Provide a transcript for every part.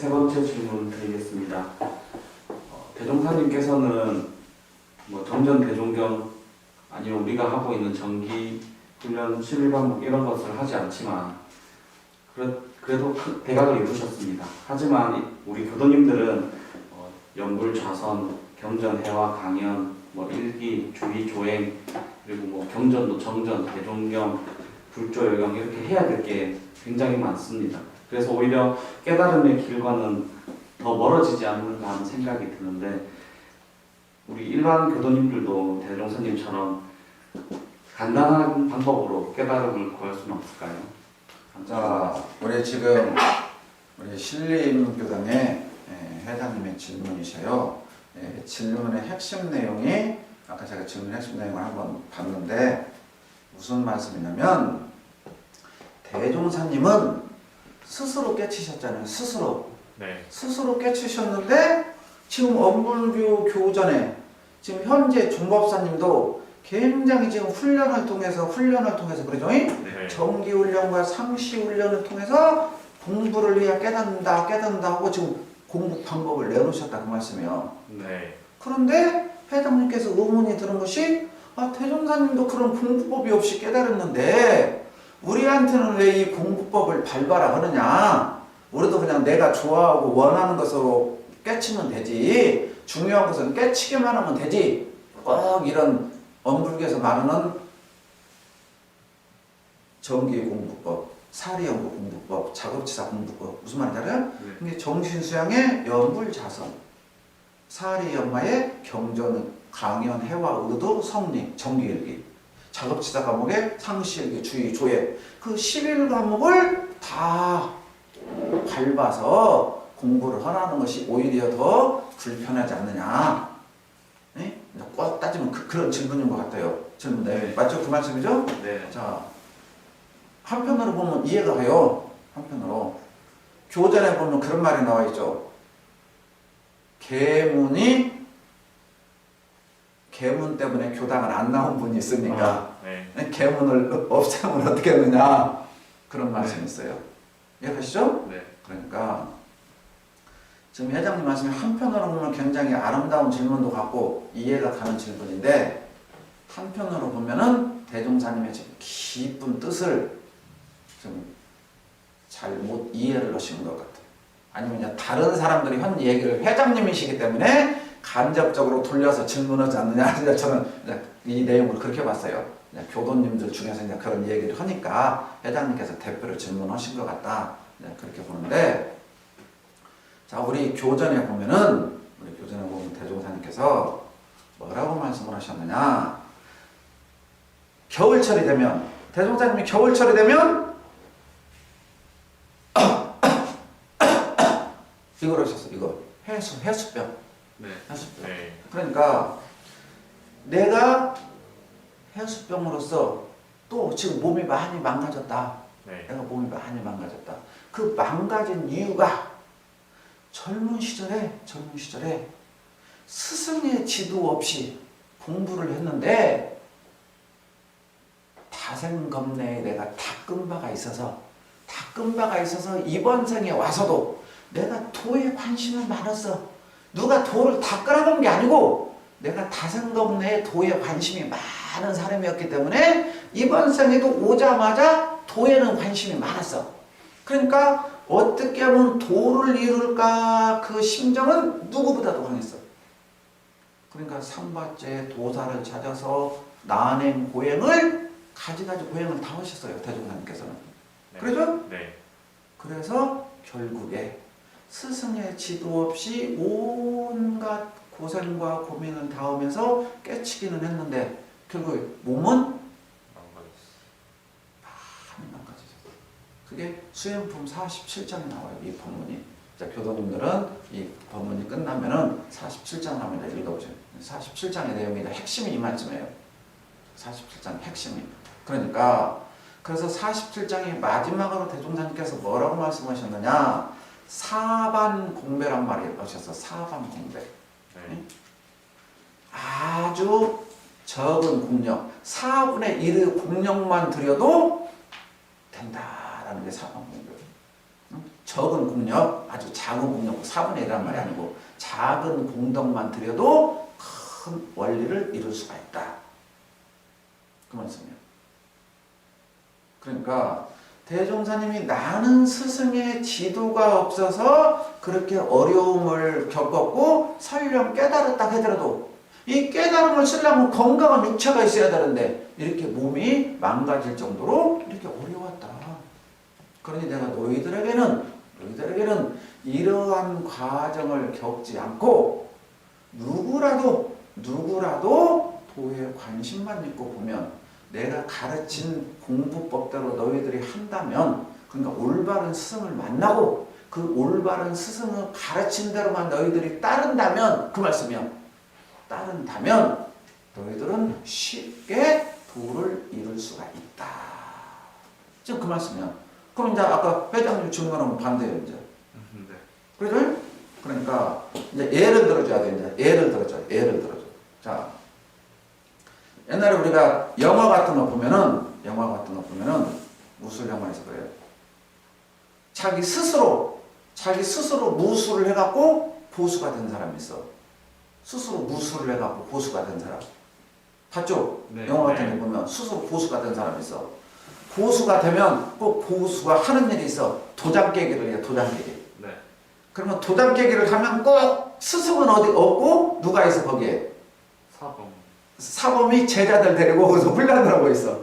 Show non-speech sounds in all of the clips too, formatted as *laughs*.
세 번째 질문 드리겠습니다. 어, 대종사님께서는 뭐 정전 대종경 아니면 우리가 하고 있는 정기 훈련 11반복 이런 것을 하지 않지만 그래, 그래도 큰 대각을 이루셨습니다. 하지만 이- 우리 교도님들은 어, 연불 좌선, 경전 해와 강연, 뭐 일기, 주의 조행 그리고 뭐 경전도 정전, 대종경, 불조 요경 이렇게 해야 될 게 굉장히 많습니다. 그래서 오히려 깨달음의 길과는 더 멀어지지 않는가 하는 생각이 드는데 우리 일반 교도님들도 대종사님처럼 간단한 방법으로 깨달음을 구할 수는 없을까요? 자, 우리 지금 우리 신림 교단의 예, 회장님의 질문이셔요. 예, 질문의 핵심 내용이 아까 제가 질문 핵심 내용을 한번 봤는데 무슨 말씀이냐면 대종사님은 스스로 깨치셨잖아요. 스스로 네. 스스로 깨치셨는데 지금 엄불교 교전에 지금 현재 종법사님도 굉장히 지금 훈련을 통해서 훈련을 통해서 그러죠? 네. 정기 훈련과 상시 훈련을 통해서 공부를 해야 깨닫는다 깨닫는다 하고 지금 공부 방법을 내놓으셨다 그 말씀이에요. 네. 그런데 회장님께서 의문이 드는 것이 아 태종사님도 그런 공부법이 없이 깨달았는데 우리한테는 왜 이 공부법을 발바라 하느냐? 우리도 그냥 내가 좋아하고 원하는 것으로 깨치면 되지. 중요한 것은 깨치기만 하면 되지. 꼭 이런 엄불교에서 말하는 정기 공부법, 사리연구 공부법, 작업치사 공부법 무슨 말인지 알아요? 네. 이게 정신수양의 연불자선, 사리연마의 경전, 강연, 해와 의도, 성리, 정기일기, 작업치사 과목의 상시일기, 주의, 조예 그 11 과목을 다 밟아서 공부를 하라는 것이 오히려 더 불편하지 않느냐 네? 꼭 따지면 그, 런 질문인 것 같아요 질문 네. 네. 맞죠? 그 말씀이죠? 네. 자, 한편으로 보면 이해가 가요. 한편으로. 교전에 보면 그런 말이 나와 있죠. 계문이 계문 때문에 교당을 안 나온 분이 있으니까 아, 네. 계문을 *laughs* 없애면 어떻게 하느냐 그런 말씀이 있어요. 이해하시죠? 네. 그러니까 지금 회장님 말씀이 한편으로 보면 굉장히 아름다운 질문도 같고 이해가 가는 질문인데 한편으로 보면은 대종사님의 지금 깊은 뜻을 좀 잘 못 이해를 하시는 것 같아요. 아니면 다른 사람들이 한 얘기를 회장님이시기 때문에 간접적으로 돌려서 질문하지 않느냐. *laughs* 저는 이 내용을 그렇게 봤어요. 교도님들 중에서 이제 그런 얘기를 하니까 회장님께서 대표로 질문하신 것 같다. 그렇게 보는데 자 우리 교전에 보면은 우리 교전에 보면 대종사님께서 뭐라고 말씀을 하셨느냐 겨울철이 되면 대종사님이 겨울철이 되면 *coughs* 이걸 하셨어 이거 해수 해수병 네. 해수병 네. 그러니까 내가 해수병으로서 또 지금 몸이 많이 망가졌다 네. 내가 몸이 많이 망가졌다. 그 망가진 이유가 젊은 시절에 젊은 시절에 스승의 지도 없이 공부를 했는데 다생겁내에 내가 닦은 바가 있어서 닦은 바가 있어서 이번 생에 와서도 내가 도에 관심이 많았어. 누가 도를 닦으라는 게 아니고 내가 다생겁내에 도에 관심이 많은 사람이었기 때문에 이번 생에도 오자마자 도에는 관심이 많았어. 그러니까 어떻게 하면 도를 이룰까 그 심정은 누구보다도 강했어. 그러니까 삼바째 도사를 찾아서 난행 고행을 가지가지 고행을 다 하셨어요 대종사님께서는. 네. 그러죠? 네. 그래서 결국에 스승의 지도 없이 온갖 고생과 고민을 다 하면서 깨치기는 했는데 결국 몸은. 많이 망가지죠. 그게 수행품 47장에 나와요. 이 법문이. 자, 교도님들은 이 법문이 끝나면은 47장 나면 읽어보세요. 47장의 내용이 핵심이 이만쯤이에요. 47장 핵심이. 그러니까 그래서 47장의 마지막으로 대종사님께서 뭐라고 말씀하셨느냐? 사반 공배란 말을 하셨어. 사반 공배. 네. 아주 적은 공력, 4분의 1의 공력만 들여도 된다라는 게 사방공격. 적은 공력, 아주 작은 공력, 4분의 1이란 말이 아니고 작은 공덕만 들여도 큰 원리를 이룰 수가 있다. 그 말씀이에요. 그러니까 대종사님이 나는 스승의 지도가 없어서 그렇게 어려움을 겪었고 설령 깨달았다 하더라도 이 깨달음을 쓰려면 건강한 육체가 있어야 되는데 이렇게 몸이 망가질 정도로 이렇게 어려웠다. 그러니 내가 너희들에게는 너희들에게는 이러한 과정을 겪지 않고 누구라도 누구라도 도에 관심만 있고 보면 내가 가르친 공부법대로 너희들이 한다면 그러니까 올바른 스승을 만나고 그 올바른 스승을 가르친 대로만 너희들이 따른다면 그 말씀이요. 따른다면 너희들은 쉽게 도를 이룰 수가 있다. 지금 그 말씀이야. 그럼 이제 아까 회장님 증거는 반대예요, 이제. 음, 네. 그죠? 그러니까 이제 예를 들어줘야 돼, 이제. 예를 들어줘. 예를 들어줘. 자. 옛날에 우리가 영화 같은 거 보면은 영화 같은 거 보면은 무술 영화에서 그래요. 자기 스스로 자기 스스로 무술을 해갖고 보수가 된 사람이 있어. 스스로 무술을 해갖고 보수가 된 사람. 봤죠? 네. 영화 같은 네. 거 보면 스스로 보수가 된 사람이 있어. 보수가 되면 꼭 보수가 하는 일이 있어. 도장 깨기를 해, 도장 깨기. 네. 그러면 도장 깨기를 하면 꼭 스승은 어디 없고 누가 있어 거기에? 사범. 사범이 제자들 데리고 거기서 훈련을 하고 있어.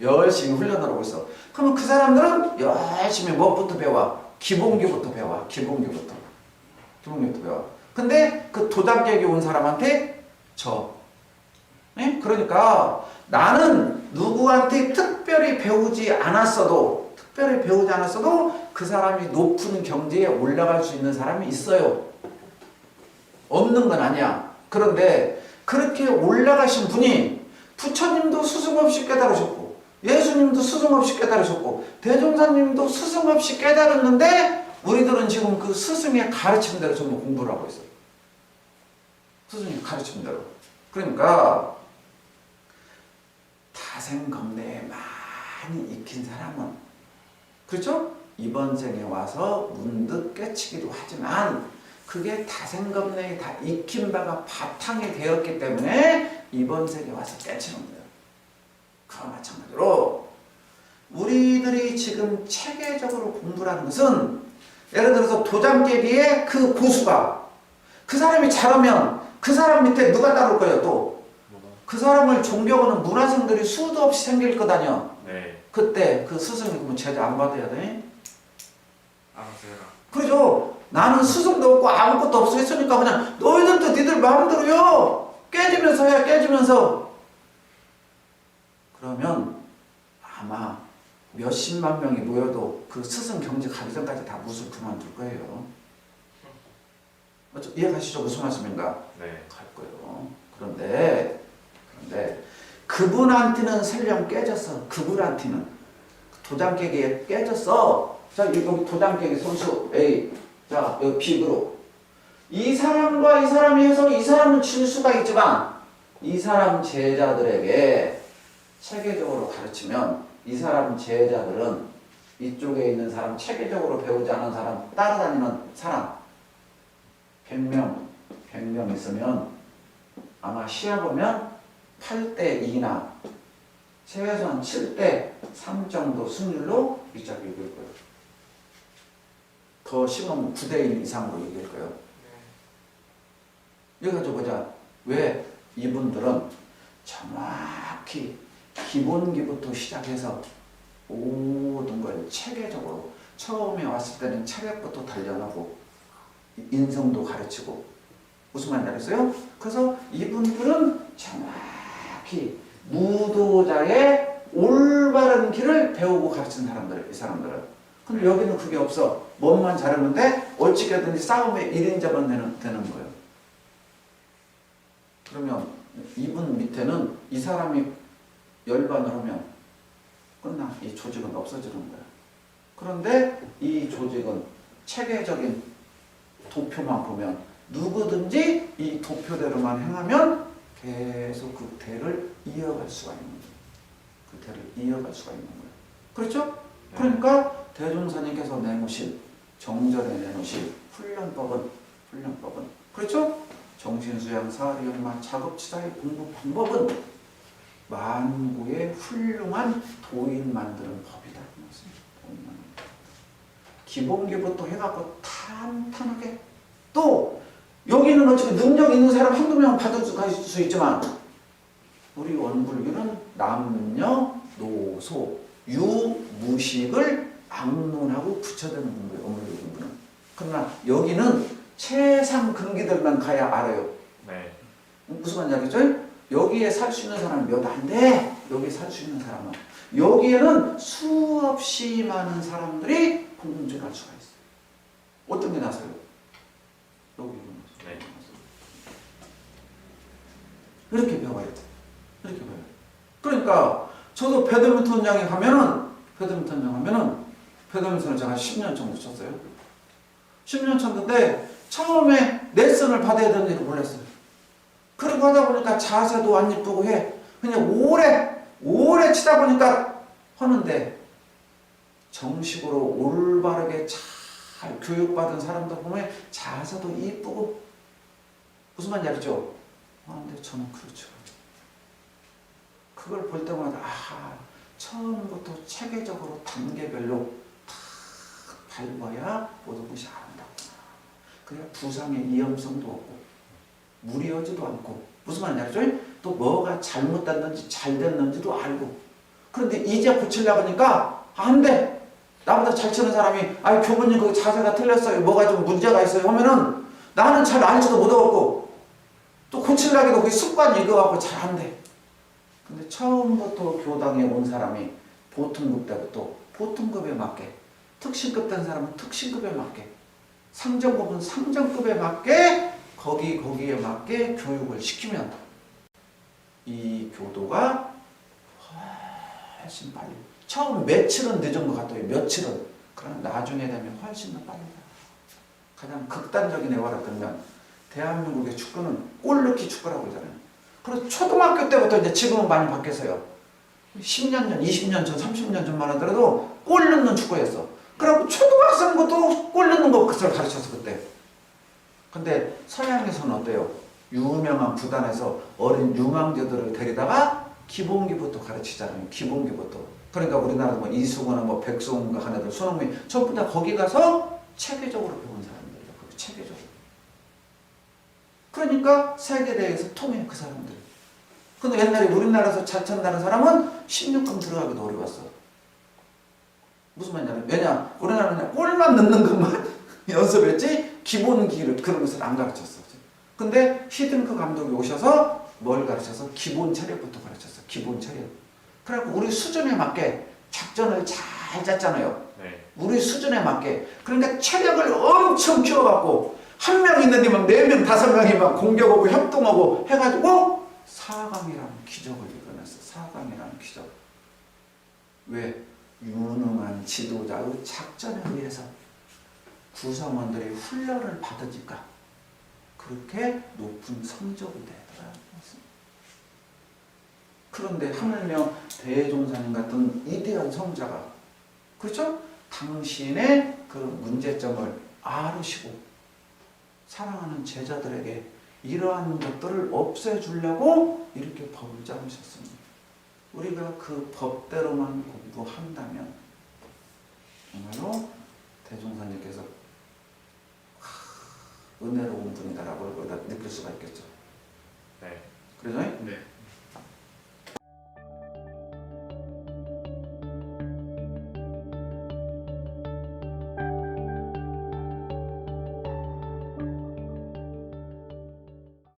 열심히 훈련을 하고 있어. 그러면 그 사람들은 열심히 뭐부터 배워? 기본기부터 배워. 기본기부터. 기본기부터 배워. 근데 그 깨기 온 사람한테 져. 네? 그러니까 나는 누구한테 특별히 배우지 않았어도 특별히 배우지 않았어도 그 사람이 높은 경지에 올라갈 수 있는 사람이 있어요. 없는 건 아니야. 그런데 그렇게 올라가신 분이 부처님도 스승 없이 깨달으셨고 예수님도 스승 없이 깨달으셨고 대종사님도 스승 없이 깨달았는데 우리들은 지금 그 스승의 가르침 대로 전부 공부를 하고 있어요. 스승의 가르침 대로. 그러니까 다생검내에 많이 익힌 사람은 그렇죠? 이번 생에 와서 문득 깨치기도 하지만 그게 다생검내에 다 익힌 바가 바탕이 되었기 때문에 이번 생에 와서 깨치는 거예요. 그와 마찬가지로 우리들이 지금 체계적으로 공부를 하는 것은 예를 들어서 도장 깨기에 그 고수가 그 사람이 잘하면 그 사람 밑에 누가 따를 거예요 또 그? 사람을 존경하는 문화생들이 수도 없이 생길 거다녀 네. 그때 그 스승이 그러면 제자 안 받아야 돼? 알아서 해라. 그러죠. 나는 스승도 없고 아무것도 없어 했으니까 그냥 너희들도 니들 마음대로요. 깨지면서 해, 깨지면서. 그러면 아마 몇십만 명이 모여도 그 스승 경직 가기 전까지 다 무술 그만둘 거예요. 이해가시죠? 무슨 말씀인가? 네. 갈 거예요. 그런데 그런데 그분한테는 설령 깨졌어. 그분한테는 도장 깨기에 깨졌어. 자 이거 도장 깨기 선수 A. 자 여기 그룹. 이 사람과 이 사람이 해서 이 사람은 질 수가 있지만 이 사람 제자들에게 체계적으로 가르치면 이 사람 제자들은 이쪽에 있는 사람 체계적으로 배우지 않은 사람 따라다니는 사람 100명 100명 있으면 아마 시합 보면 8대 2나 최소한 7대 3 정도 승률로 이자를 이길 거예요. 더 심하면 9대 1 이상으로 이길 거예요. 이거 가지고 보자. 왜 이분들은 정확히 기본기부터 시작해서 모든 걸 체계적으로 처음에 왔을 때는 체력부터 단련하고 인성도 가르치고 무슨 말인지 알겠어요? 그래서 이분들은 정확히 무도자의 올바른 길을 배우고 가르친 사람들, 이 사람들은. 근데 여기는 그게 없어. 몸만 잘하면 돼? 어찌게든지 싸움에 1인자만 되는, 되는 거예요. 그러면 이분 밑에는 이 사람이 열반을 하면 끝나. 이 조직은 없어지는 거야. 그런데 이 조직은 체계적인 도표만 보면 누구든지 이 도표대로만 행하면 계속 그 대를 이어갈 수가 있는 거예요. 그 대를 이어갈 수가 있는 거예요. 그렇죠? 네. 그러니까 대종사님께서 내놓으신 정전에 내놓으실 훈련법은 훈련법은 그렇죠? 정신수양, 사리연마, 작업치사의 공부 방법은 만구의 훌륭한 도인 만드는 법이다. 기본기부터 해갖고 탄탄하게 또 여기는 어차피 능력 있는 사람 한두 명 받을 수, 있지만 우리 원불교는 남녀, 노소, 유 무식을 악론하고 붙여대는 공부예요. 원불교 공부는. 그러나 여기는 최상 근기들만 가야 알아요. 네. 무슨 말인지 알겠죠? 여기에 살 수 있는 사람은 몇 안 돼. 여기에 살 수 있는 사람은. 여기에는 수없이 많은 사람들이 공공증할 수가 있어요. 어떤 게 나서요? 여기 네. 이렇게 배워야 돼. 이렇게 배워요. 그러니까 저도 배드민턴 장에 가면은 배드민턴장 가면은 배드민턴을 제가 10년 정도 쳤어요. 10년 쳤는데 처음에 레슨을 받아야 되는 줄 몰랐어요. 그러고 하다 보니까 자세도 안 이쁘고 해. 그냥 오래 오래 치다 보니까 하는데 정식으로 올바르게 잘 교육받은 사람들 보면 자세도 이쁘고 무슨 말인지 알죠? 아, 근데 저는 그렇죠. 그걸 볼 때마다 아 처음부터 체계적으로 단계별로 다 밟아야 모든 것이 아름답구나. 그래야 부상의 위험성도 없고 무리하지도 않고 무슨 말인지 알죠? 또 뭐가 잘못됐는지 잘 됐는지도 알고 그런데 이제 고치려고 하니까 안 돼. 나보다 잘 치는 사람이 아니 교수님 그 자세가 틀렸어요. 뭐가 좀 문제가 있어요. 하면은 나는 잘 알지도 못하고 또 고치려기도 그게 습관이 익어갖고 잘 안 돼. 근데 처음부터 교당에 온 사람이 보통급 때부터 보통급에 맞게 특신급 된 사람은 특신급에 맞게 상정급은 상정급에 맞게 거기 거기에 맞게 교육을 시키면 이 교도가 훨씬 빨리 처음 며칠은 늦은 것 같아요. 며칠은. 그러나 나중에 되면 훨씬 더 빨리. 가장 극단적인 예화를 들면 대한민국의 축구는 골 넣기 축구라고 하잖아요. 그래서 초등학교 때부터 이제 지금은 많이 바뀌었어요. 10년 전, 20년 전, 30년 전만 하더라도 골 넣는 축구였어 그리고 초등학생부터 골 넣는 거 그걸 가르쳤어 그때 근데 서양에서는 어때요? 유명한 구단에서 어린 유망자들을 데리다가 기본기부터 가르치잖아요. 기본기부터. 그러니까 우리나라 뭐 이수근이나 뭐 백승훈과 한 애들, 손흥민 전부 다 거기 가서 체계적으로 배운 사람들이에요. 그 체계적으로. 그러니까 세계대회에서 통해 그 사람들. 근데 옛날에 우리나라에서 잘 찬다는 사람은 16강 들어가기도 어려웠어. 무슨 말이냐면 왜냐 우리나라는 골만 넣는 것만 *laughs* 연습했지 기본 기를 그런 것을 안 가르쳤어. 근데 히든크 감독이 오셔서 뭘 가르쳐서 기본 체력부터 가르쳤어. 기본 체력. 그래갖고 우리 수준에 맞게 작전을 잘 짰잖아요. 네. 우리 수준에 맞게. 그러니까 체력을 엄청 키워갖고 한 명 있는데 막네 명, 다섯 명이 막 공격하고 협동하고 해가지고 4강이라는 기적을 이뤄냈어. 4강이라는 기적. 왜? 유능한 지도자의 작전에 의해서 구성원들이 훈련을 받으니까 그렇게 높은 성적이 되더라. 그런데 하물며 대종사님 같은 위대한 성자가 그렇죠? 당신의 그 문제점을 아르시고 사랑하는 제자들에게 이러한 것들을 없애주려고 이렇게 법을 짜으셨습니다. 우리가 그 법대로만 공부한다면 정말로 대종사님께서 하, 은혜로운 분이다라고 느낄 수가 있겠죠. 네. 그러죠? 네.